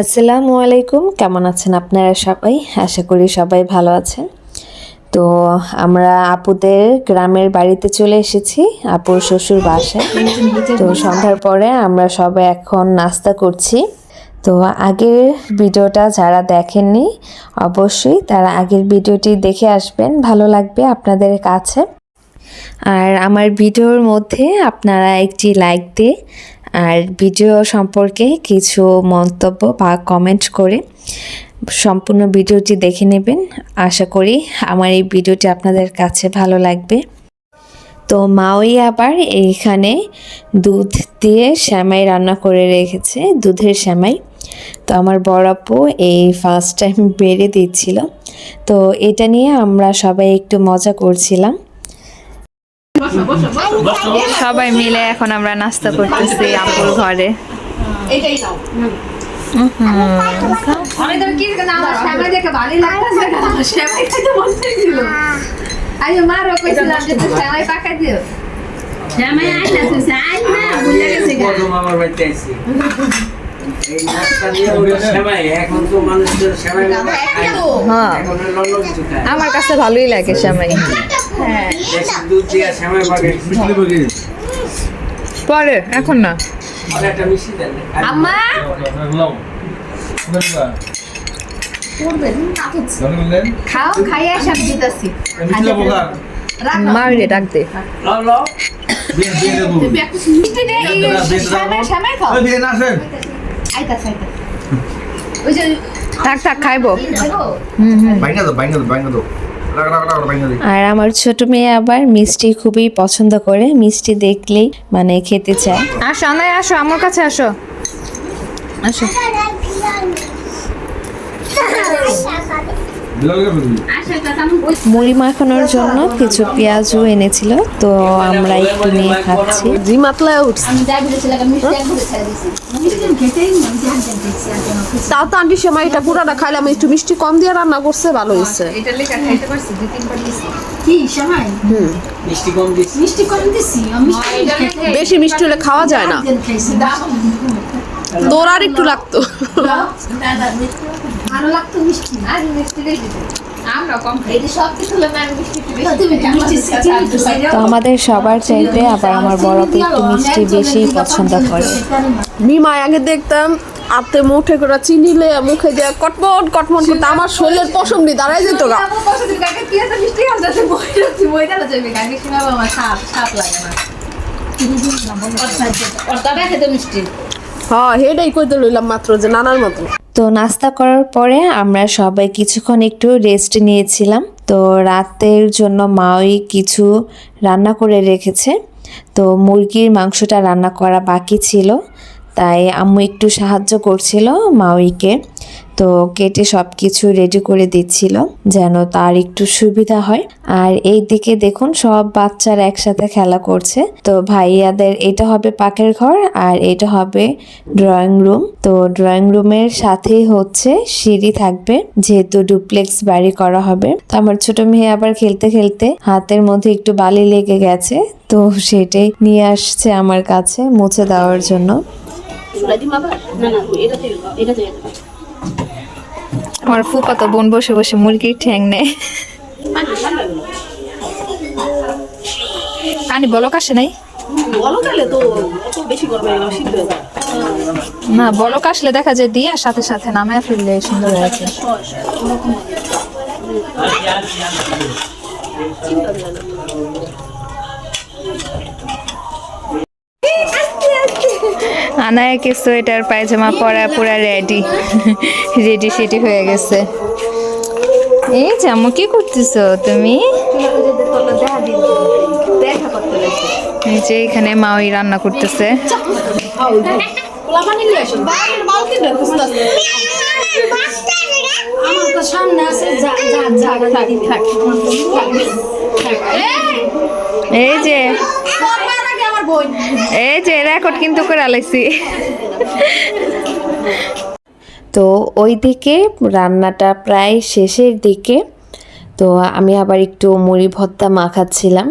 আসসালামু আলাইকুম। কেমন আছেন আপনারা সবাই? আশা করি সবাই ভালো আছেন। তো আমরা আপুদের গ্রামের বাড়িতে চলে এসেছি, আপুর শ্বশুর বাসায়। তো সন্ধ্যার পরে আমরা সবাই এখন নাস্তা করছি। তো আগের ভিডিওটা যারা দেখেননি, অবশ্যই তারা আগের ভিডিওটি দেখে আসবেন। ভালো লাগবে আপনাদের কাছে। আর আমার ভিডিওর মধ্যে আপনারা একটি লাইক দিয়ে আর ভিডিও সম্পর্কে কিছু মন্তব্য বা কমেন্ট করে সম্পূর্ণ ভিডিওটি দেখে নেবেন। আশা করি আমার এই ভিডিওটি আপনাদের কাছে ভালো লাগবে। তো মাওই আবার এইখানে দুধ দিয়ে শ্যামাই রান্না করে রেখেছে, দুধের শ্যামাই তো আমার বড় আপু এই ফার্স্ট টাইম বেড়ে দিচ্ছিল। তো এটা নিয়ে আমরা সবাই একটু মজা করছিলাম। সবাই মিলে এখন আমরা নাস্তা করতেছি আপুর ঘরে। শ্যামাই দেখে ভালোই লাগতেছে। না আমার শ্যামাই খাইতে চাইছিল আরে মারো কইছিলাম যে তুই শ্যামাই পাকা দিও। শ্যামাই আইতাছে আই না ভুলে গেছে আমার। হ্যাঁ। কিছু। আমার কাছে ভালোই লাগে শ্যামাই। পরে এখন না। খাও খাইয়া সব দিতাছি। মারিয়ে ডাক দে। ওই যে থাক থাক খাইবো। আর আমার ছোট মেয়ে আবার মিষ্টি খুবই পছন্দ করে মিষ্টি দেখলেই মানে খেতে চায়। আসো আনাই আসো আমার কাছে আসো। আসো। আচ্ছা চাচা মুড়ি মাখানোর জন্য। কিছু পেঁয়াজও এনেছিল তো আমরা একটু নিয়ে খাচ্ছি। জি মাতলায় উঠছে। আমি যাই বলেছিলাম মিষ্টি একবারে ছেড়ে দিছি মিষ্টি খেতেই না? যে আনতে দিছি আর কেন তাও তো আন্টি সময় এটা পুরাটা খাইলাম একটু মিষ্টি কম দিয়ে রান্না করছে ভালো হয়েছে। এটা লেখা খাইতে পারছি দুই তিনবার দিছি কি শ্যামাই মিষ্টি কম দিছি। মিষ্টি কম দিছি আমি মিষ্টি বেশি মিষ্টি হলে খাওয়া যায় না। তোর আর একটু লাগতো। ভালো লাগতো মিষ্টি আর মিষ্টি দিয়ে আমরা কম এই সব কিছু আমি মিষ্টি একটু বেশি। তো আমাদের সবার চাইতে আবার আমার বড় একটু মিষ্টি বেশি পছন্দ করে। মিমা আগে দেখতাম আতে মুঠে করে চিনিলে মুখে দিয়ে কটমট কটমট করতে। আমার শরীরের পশম দিয়ে দাঁড়াই যেত গা। হ্যাঁ হেডাই কইতে লইলাম মাত্র যে নানার মতো। তো নাস্তা করার পরে আমরা সবাই কিছুক্ষণ একটু রেস্ট নিয়েছিলাম। তো রাতের জন্য মাওই কিছু রান্না করে রেখেছে। তো মুরগির মাংসটা রান্না করা বাকি ছিল। তাই আম্মু একটু সাহায্য করছিল মাওইকে তো কেটে সব কিছু রেডি করে দিচ্ছিল যেন তার একটু সুবিধা হয়। আর এই দিকে দেখুন সব বাচ্চারা একসাথে খেলা করছে। তো ভাইয়াদের এটা হবে পাকের ঘর আর এটা হবে ড্রয়িং রুম তো ড্রয়িং রুমের সাথেই হচ্ছে সিঁড়ি থাকবে যেহেতু ডুপ্লেক্স বাড়ি করা হবে। তো আমার ছোট মেয়ে আবার খেলতে খেলতে হাতের মধ্যে একটু বালি লেগে গেছে। তো সেটাই নিয়ে আসছে আমার কাছে মুছে দেওয়ার জন্য। আমার ফুপাতো বোন বসে বসে মুরগির ঠ্যাং নেয়। আনি বলক আসে নাই? না বলক আসলে দেখা যায় দিয়া সাথে সাথে নামায় ফেললে সুন্দর হয়েছে আনায়াকে সোয়েটার পায়জামা পরা পুরা রেডি রেডি সেটি হয়ে গেছে। এই জামু কি করতেছো তুমি? যে এখানে রান্না করতেছে। এই যে এই যে রেকর্ড কিন্তু করে তো ওই দিকে রান্নাটা প্রায় শেষের দিকে। তো আমি আবার একটু মুড়ি ভর্তা মাখাচ্ছিলাম।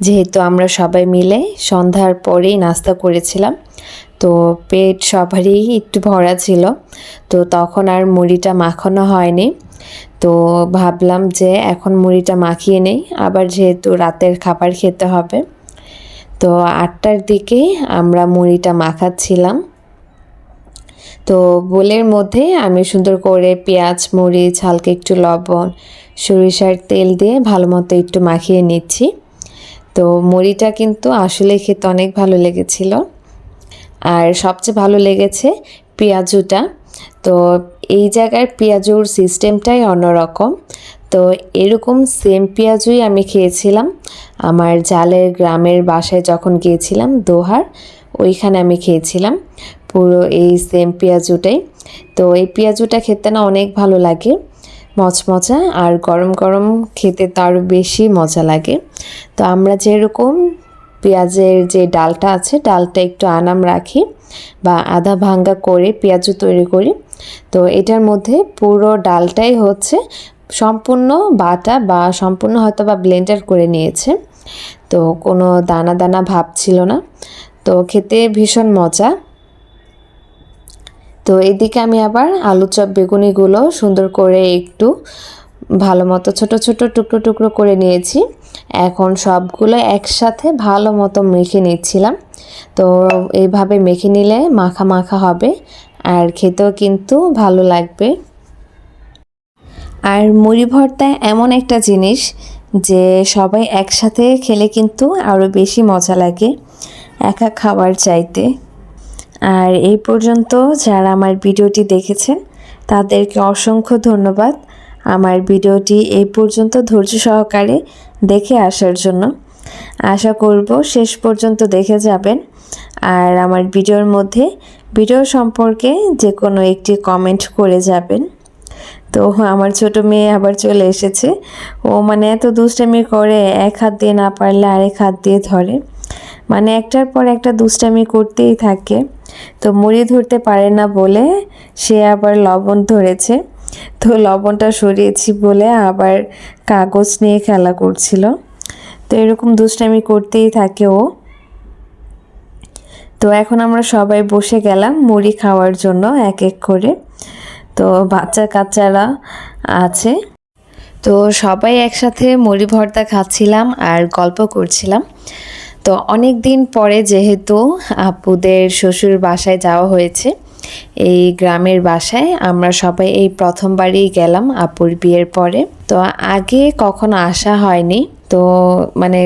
যেহেতু আমরা সবাই মিলে সন্ধ্যার পরেই নাস্তা করেছিলাম। তো পেট সবারই একটু ভরা ছিল। তো তখন আর মুড়িটা মাখানো হয়নি। তো ভাবলাম যে এখন মুড়িটা মাখিয়ে নেই। আবার যেহেতু রাতের খাবার খেতে হবে। তো আটটার দিকে আমরা মুড়িটা মাখাচ্ছিলাম। তো বোলের মধ্যে আমি সুন্দর করে পেঁয়াজ মরিচ হালকা একটু লবণ, সরিষার তেল দিয়ে ভালো মতো একটু মাখিয়ে নিচ্ছি। তো মুড়িটা কিন্তু আসলে খেতে অনেক ভালো লেগেছিল। আর সবচেয়ে ভালো লেগেছে পেঁয়াজুটা। তো এই জায়গার পেঁয়াজুর সিস্টেমটাই অন্যরকম। তো এরকম সেম পেঁয়াজুই আমি খেয়েছিলাম। আমার জালের গ্রামের বাসায় যখন গিয়েছিলাম দোহার, ওইখানে আমি খেয়েছিলাম। পুরো এই সেম পেঁয়াজুটাই। তো এই পেঁয়াজুটা খেতে না অনেক ভালো লাগে, মচমচা, আর গরম গরম খেতে তো আরও বেশি মজা লাগে। তো আমরা যেরকম পেঁয়াজের যে ডালটা আছে, ডালটা একটু আনাম রাখি বা আধা ভাঙ্গা করে পেঁয়াজু তৈরি করি। তো এটার মধ্যে পুরো ডালটাই হচ্ছে সম্পূর্ণ বাটা বা সম্পূর্ণ হয়তো বা ব্লেন্ডার করে নিয়েছে। তো কোনো দানা দানা ভাব ছিল না। তো খেতে ভীষণ মজা। তো এদিকে আমি আবার আলু চপ বেগুনিগুলো সুন্দর করে একটু ভালো মতো ছোটো ছোটো টুকরো টুকরো করে নিয়েছি। এখন সবগুলো একসাথে ভালো মতো মেখে নিচ্ছিলাম। তো এইভাবে মেখে নিলে মাখা মাখা হবে। আর খেতেও কিন্তু ভালো লাগবে। আর মুড়ি ভর্তা এমন একটা জিনিস যে সবাই একসাথে খেলে কিন্তু আরও বেশি মজা লাগে একা খাবার চাইতে। আর এই পর্যন্ত যারা আমার ভিডিওটি দেখেছেন, তাদেরকে অসংখ্য ধন্যবাদ। আমার ভিডিওটি এই পর্যন্ত ধৈর্য সহকারে দেখে আসার জন্য। আশা করব শেষ পর্যন্ত দেখে যাবেন। আর আমার ভিডিওর মধ্যে, ভিডিও সম্পর্কে যে কোনো একটি কমেন্ট করে যাবেন। তো আমার ছোট মেয়ে আবার চলে এসেছে। ও মানে এত দুষ্টামি করে, এক হাত দিয়ে না পারলে আরেক হাত দিয়ে ধরে। মানে একটার পর একটা দুষ্টামি করতেই থাকে। তো মুড়ি ধরতে পারে না বলে সে আবার লবণ ধরেছে। তো লবণটা সরিয়েছি বলে আবার কাগজ নিয়ে খেলা করছিল। তো এরকম দুষ্টামি করতেই থাকে ও। তো এখন আমরা সবাই বসে গেলাম মুড়ি খাওয়ার জন্য এক এক করে। তো বাচ্চা কাচ্চারা আছে। তো সবাই একসাথে মুড়ি ভর্তা খাচ্ছিলাম আর গল্প করছিলাম। তো অনেক দিন পরে যেহেতু আপুদের শ্বশুর বাসায় যাওয়া হয়েছে, এই গ্রামের বাসায় আমরা সবাই এই প্রথমবারই গেলাম আপুর বিয়ের পরে। তো আগে কখনো আসা হয়নি, তো মানে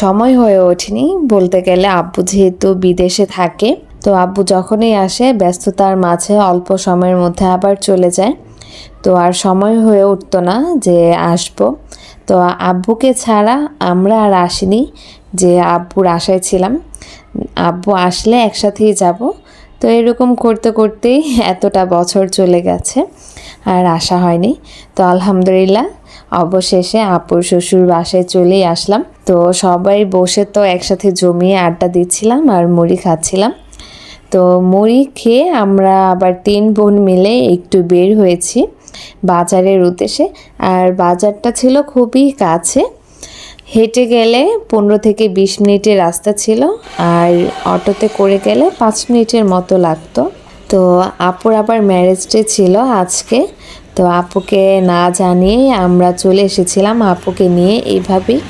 সময় হয়ে ওঠেনি বলতে গেলে আব্বু যেহেতু বিদেশে থাকে তো আব্বু যখনই আসে, ব্যস্ততার মাঝে অল্প সময়ের মধ্যে আবার চলে যায়। তো আর সময় হয়ে উঠতো না যে আসব। তো আব্বুকে ছাড়া আমরা আর আসিনি যে আব্বুর আশায় ছিলাম। আব্বু আসলে একসাথেই যাব। তো এরকম করতে করতেই এতটা বছর চলে গেছে আর আসা হয়নি। তো আলহামদুলিল্লাহ, অবশেষে আপুর শ্বশুর বাসায় চলেই আসলাম। তো সবাই বসে তো একসাথে জমিয়ে আড্ডা দিচ্ছিলাম আর মুড়ি খাচ্ছিলাম। তো মুড়ি খেয়ে আমরা আবার তিন বোন মিলে একটু বের হয়েছি বাজারের উদ্দেশ্যে। আর বাজারটা ছিল খুবই কাছে। হেঁটে গেলে পনেরো থেকে বিশ মিনিটের রাস্তা ছিল আর অটোতে করে গেলে পাঁচ মিনিটের মতো লাগতো। তো আপুর আবার ম্যারেজ ডে ছিল আজকে। তো আপুকে না জানিয়ে আমরা চলে এসেছিলাম। আপুকে নিয়ে এইভাবেই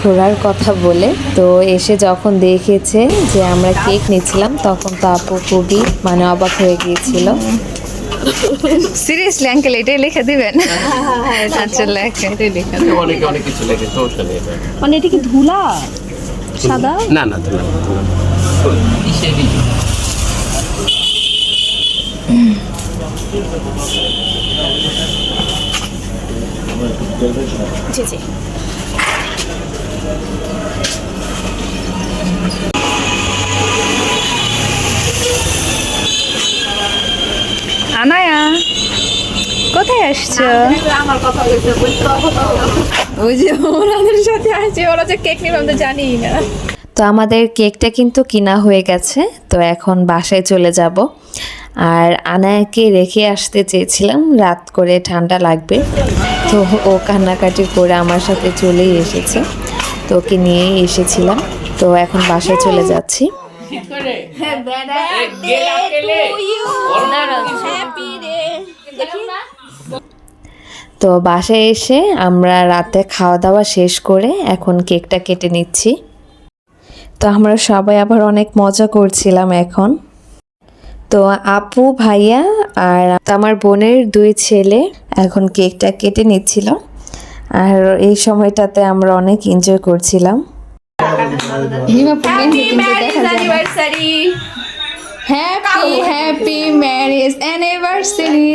ঘোরার কথা বলে। তো এসে যখন দেখেছে যে আমরা কেক নিচ্ছিলাম তখন তো আপু খুবই মানে অবাক হয়ে গিয়েছিল। সিরিয়াসলি আঙ্কেল এটাই লিখে দিবেন? আচ্ছা লেখা এটাই অনেক কিছু লেগে সমস্যা নেই মানে এটা কি ধুলা? সাদা? না না ধুলা। জি জি। আনায়া, কোথায় আসছো? ওই যে ওনাদের সাথে আসছে ওরা যে কেক নিবে, আমরা জানি না। তো আমাদের কেকটা কিন্তু কিনা হয়ে গেছে, তো এখন বাসায় চলে যাব। আর আনায়াকে রেখে আসতে চেয়েছিলাম, রাত করে ঠান্ডা লাগবে। তো ও কান্নাকাটি করে আমার সাথে চলেই এসেছে। তো ওকে নিয়েই এসেছিলাম। তো এখন বাসায় চলে যাচ্ছি। তো বাসায় এসে আমরা রাতে খাওয়া দাওয়া শেষ করে এখন কেকটা কেটে নিচ্ছি। তো আমরা সবাই আবার অনেক মজা করছিলাম এখন। তো আপু ভাইয়া আর আমার বোনের দুই ছেলে এখন কেকটা কেটে নিচ্ছিল। আর এই সময়টাতে আমরা অনেক এনজয় করছিলাম। Happy happy marriage anniversary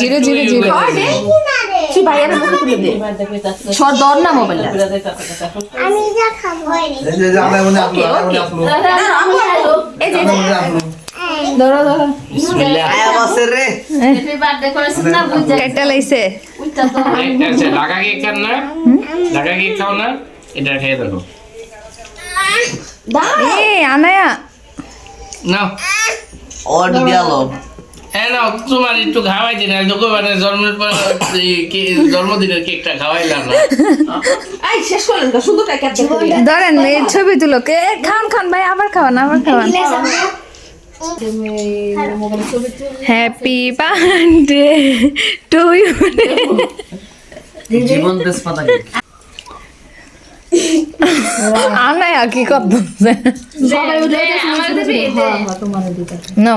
zero zero zero. না মোবাইলটা। আমি যা খাব। এই যে ধরো ধরো। লাইছে। কেক খান না? ঢাকা কেক খাও না? এটা খেয়ে দেখো। এ আনায়া। নাও। অড গেল হ্যাঁ নাও তোমার একটু খাওয়াই দিন। আর দুঃখ মানে জন্মের পর জন্মদিনের কেকটা খাওয়াইলাম না। এই শেষ করলেন ধরেন এই ছবি তুলো। কে খান খান ভাই আবার খাওয়ান আবার খাওয়ান। হ্যাপি বার্থডে টু ইউ জীবন তেজপাতা কি নো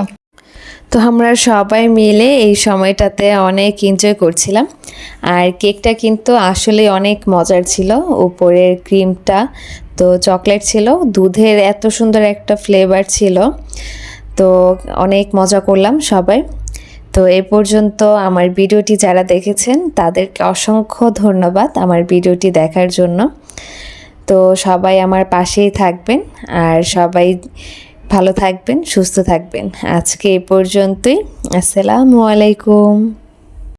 তো আমরা সবাই মিলে এই সময়টাতে অনেক এনজয় করছিলাম। আর কেকটা কিন্তু আসলে অনেক মজার ছিল। উপরের ক্রিমটা তো চকলেট ছিল। দুধের এত সুন্দর একটা ফ্লেভার ছিল। তো অনেক মজা করলাম সবাই। তো এ পর্যন্ত আমার ভিডিওটি যারা দেখেছেন, তাদেরকে অসংখ্য ধন্যবাদ আমার ভিডিওটি দেখার জন্য। তো সবাই আমার পাশেই থাকবেন আর সবাই ভালো থাকবেন, সুস্থ থাকবেন। আজকে এ পর্যন্তই। আসসালামু আলাইকুম।